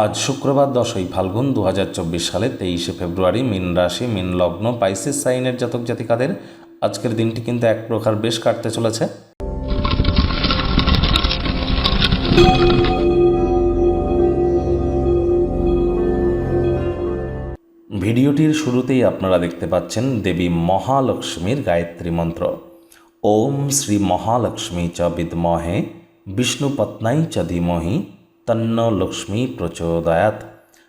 আজ শুক্রবার দশই ফাল্গুন দু হাজার চব্বিশ সালে তেইশে ফেব্রুয়ারি মিন রাশি, মিন লগ্ন, পাইসিস সাইনের জাতক জাতিকাদের আজকের দিনটি কিন্তু এক প্রকার বেশ কাটতে চলেছে। ভিডিওটির শুরুতেই আপনারা দেখতে পাচ্ছেন দেবী মহালক্ষ্মীর গায়ত্রী মন্ত্র। ওম শ্রী মহালক্ষ্মী চ বিদ্মহে বিষ্ণুপত্নাই চ ধীমহি তন্ন লক্ষ্মী প্রচোদয়াত।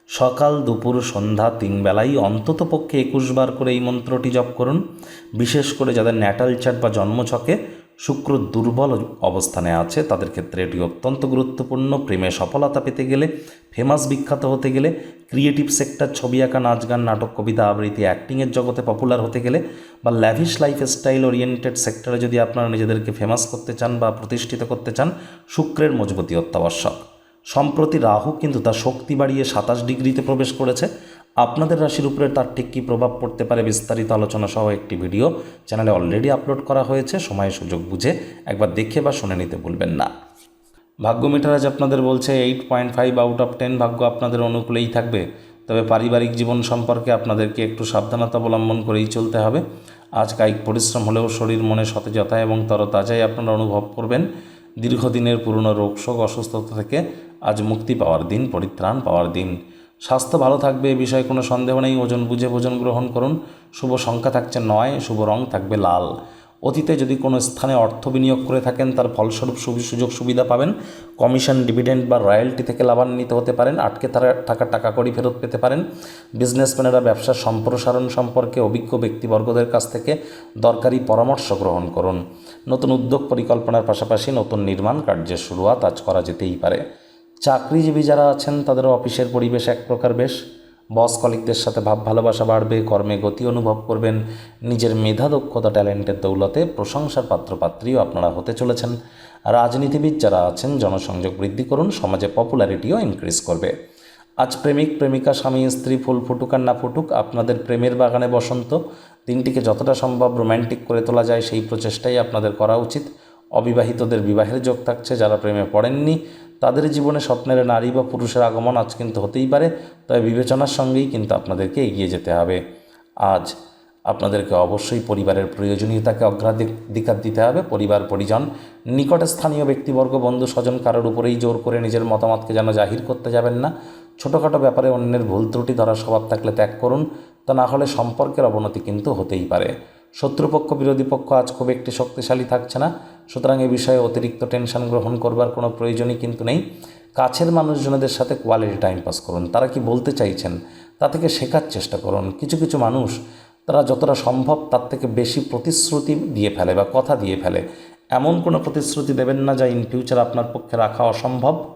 সকাল, দুপুর, সন্ধ্যা, তিন বেলাই অন্তত পক্ষে একুশ বার করে এই মন্ত্রটি জপ করুন। বিশেষ করে যাদের ন্যাটাল চার্ট বা জন্মছকে শুক্র দুর্বল অবস্থানে আছে, তাদের ক্ষেত্রে এটি অত্যন্ত গুরুত্বপূর্ণ। প্রেমে সফলতা পেতে গেলে ফেমাস বিখ্যাত হতে গেলে ক্রিয়েটিভ সেক্টর ছবি আঁকা, নাচ গান, নাটক, কবিতা আবৃত্তি অ্যাক্টিংয়ের জগতে পপুলার হতে গেলে বা ল্যাভিশ লাইফ স্টাইল ওরিয়েন্টেড সেক্টরে যদি আপনারা নিজেদেরকে ফেমাস করতে চান বা প্রতিষ্ঠিত করতে চান, শুক্রের মজবুতি অত্যাবশ্যক। সম্প্রতি রাহু কিন্তু তার শক্তি বাড়িয়ে সাতাশ ডিগ্রিতে প্রবেশ করেছে। আপনাদের রাশির উপরে তার ঠিক কী প্রভাব পড়তে পারে বিস্তারিত আলোচনা সহ একটি ভিডিও চ্যানেলে অলরেডি আপলোড করা হয়েছে। সময় সুযোগ বুঝে একবার দেখে বা শুনে নিতে ভুলবেন না। ভাগ্য মিটার আজ আপনাদের বলছে eight point five out of ten ভাগ্য আপনাদের অনুকূলেই থাকবে। তবে পারিবারিক জীবন সম্পর্কে আপনাদেরকে একটু সাবধানতা অবলম্বন করেই চলতে হবে। আজ কায়িক পরিশ্রম হলেও শরীর, মনে সতেজতা এবং তরতাজাই আপনারা অনুভব করবেন। দীর্ঘদিনের পুরনো রোগশোক অসুস্থতা থেকে আজ মুক্তি পাওয়ার দিন, পরিত্রাণ পাওয়ার দিন। স্বাস্থ্য ভালো থাকবে, এ বিষয়ে কোনো সন্দেহ নেই। ওজন বুঝে ভোজন গ্রহণ করুন। শুভ সংখ্যা থাকছে নয়, শুভ রং থাকবে লাল। অতীতে যদি কোনো স্থানে অর্থ বিনিয়োগ করে থাকেন, তার ফলস্বরূপ সুবি- সুযোগ সুবিধা পাবেন। কমিশন, ডিভিডেন্ড বা রয়্যালটি থেকে লাভান্বিত হতে পারেন। আটকে থাকা টাকা কড়ি ফেরত পেতে পারেন। বিজনেসম্যানেরা ব্যবসার সম্প্রসারণ সম্পর্কে অভিজ্ঞ ব্যক্তিবর্গদের কাছ থেকে দরকারি পরামর্শ গ্রহণ করুন। নতুন উদ্যোগ পরিকল্পনার পাশাপাশি নতুন নির্মাণ কার্যের শুরুয়াত আজ করা যেতেই পারে। চাকরিজীবী যারা আছেন তাদেরও অফিসের পরিবেশ এক প্রকার বেশ। বস কলিকদের সাথে ভাব ভালোবাসা বাড়বে, কর্মে গতি অনুভব করবেন। নিজের মেধা, দক্ষতা, ট্যালেন্টের দৌলতে প্রশংসার পাত্রপাত্রীও আপনারা হতে চলেছেন। রাজনীতিবিদ যারা আছেন, জনসংযোগ বৃদ্ধি করুন, সমাজে পপুলারিটিও ইনক্রিজ করবে। আজ প্রেমিক, প্রেমিকা, স্বামী, স্ত্রী, ফুল ফুটুক আর না ফুটুক, আপনাদের প্রেমের বাগানে বসন্ত। দিনটিকে যতটা সম্ভব রোম্যান্টিক করে তোলা যায়, সেই প্রচেষ্টাই আপনাদের করা উচিত। অবিবাহিতদের বিবাহের যোগ থাকছে, যারা প্রেমে পড়েননি, তাদের জীবনে স্বপ্নের নারী বা পুরুষের আগমন আজ কিন্তু হতেই পারে, তবে বিবেচনার সঙ্গেই কিন্তু আপনাদেরকে এগিয়ে যেতে হবে। আজ আপনাদেরকে অবশ্যই পরিবারের প্রয়োজনীয়তাকে অগ্রাধিকার দিতে হবে, পরিবার, পরিজন, নিকটে স্থানীয় ব্যক্তিবর্গ, বন্ধু, স্বজন কারোর উপরেই জোর করে নিজের মতামতকে যেন জাহির করতে যাবেন না। ছোটোখাটো ব্যাপারে অন্যের ভুল ত্রুটি ধরার স্বভাব থাকলে ত্যাগ করুন, তা না হলে সম্পর্কের অবনতি কিন্তু হতেই পারে। শত্রুপক্ষ, বিরোধী পক্ষ আজ খুব একটি শক্তিশালী থাকছে না। সুতরাং এ বিষয়ে অতিরিক্ত টেনশন গ্রহণ করবার কোনো প্রয়োজনই কিন্তু নেই। কাছের মানুষজনদের সাথে কোয়ালিটি টাইম পাস করুন। তারা কি বলতে চাইছেন, তা থেকে শেখার চেষ্টা করুন। কিছু কিছু মানুষ তারা যতটা সম্ভব তার থেকে বেশি প্রতিশ্রুতি দিয়ে ফেলে বা কথা দিয়ে ফেলে। এমন কোনো প্রতিশ্রুতি দেবেন না যা ইন ফিউচার আপনার পক্ষে রাখা অসম্ভব।